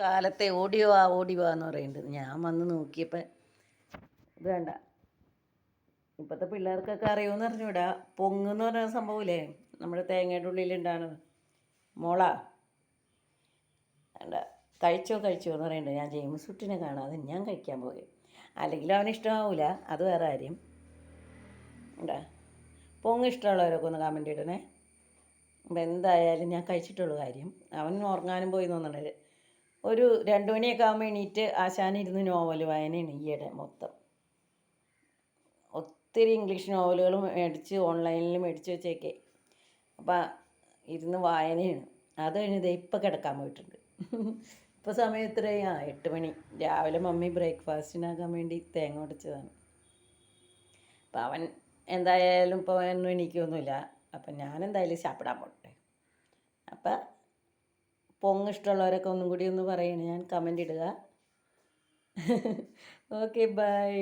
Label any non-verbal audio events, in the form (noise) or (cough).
കാലത്തെ ഓടിയോ ആ ഓടിയോ എന്ന് പറയുന്നുണ്ട് ഞാൻ വന്ന് നോക്കിയപ്പോൾ ഇത് വേണ്ട ഇപ്പോഴത്തെ പിള്ളേർക്കൊക്കെ അറിയുമെന്ന് അറിഞ്ഞൂടാ. പൊങ്ങെന്ന് പറയുന്ന സംഭവമില്ലേ? നമ്മുടെ തേങ്ങയുടെ ഉള്ളിലുണ്ടാണ് മോള. വേണ്ട കഴിച്ചോ കഴിച്ചോ എന്ന് പറയുന്നുണ്ട് ഞാൻ ജെയിംസ് കുട്ടിനെ കാണാതെ ഞാൻ കഴിക്കാൻ പോയി അല്ലെങ്കിൽ അവന് ഇഷ്ടമാവില്ല അത് വേറെ കാര്യം. ഉണ്ടാ പൊങ്ങ് ഇഷ്ടമുള്ളവരൊക്കെ ഒന്ന് കമന്റ് ഇടണേ. അപ്പം എന്തായാലും ഞാൻ കഴിച്ചിട്ടുള്ള കാര്യം. അവൻ ഉറങ്ങാനും പോയി തോന്നണത്. ഒരു രണ്ടു മണിയൊക്കെ ആകുമ്പോൾ എണീറ്റ് ആശാനിരുന്ന് നോവൽ വായനയാണ് ഈയിടെ മൊത്തം. ഒത്തിരി ഇംഗ്ലീഷ് നോവലുകൾ മേടിച്ച് ഓൺലൈനിൽ മേടിച്ച് വെച്ചേക്കെ. അപ്പം ഇരുന്ന് വായനയാണ്. അത് കഴിഞ്ഞത് ഇപ്പം കിടക്കാൻ പോയിട്ടുണ്ട്. ഇപ്പോൾ സമയം എത്രയായി? ആ എട്ട് മണി. രാവിലെ മമ്മി ബ്രേക്ക്ഫാസ്റ്റിനാക്കാൻ വേണ്ടി തേങ്ങ ഉടച്ചതാണ് അപ്പം അവൻ എന്തായാലും ഇപ്പോൾ ഒന്നും എണീക്കൊന്നുമില്ല. അപ്പം ഞാൻ എന്തായാലും ചാപ്പിടാൻ പോട്ടെ. അപ്പം പൊങ്ങ് ഇഷ്ടമുള്ളവരൊക്കെ ഒന്നും കൂടി ഒന്ന് പറയണേ ഞാൻ കമന്റ് ഇടുക. (laughs) Okay bye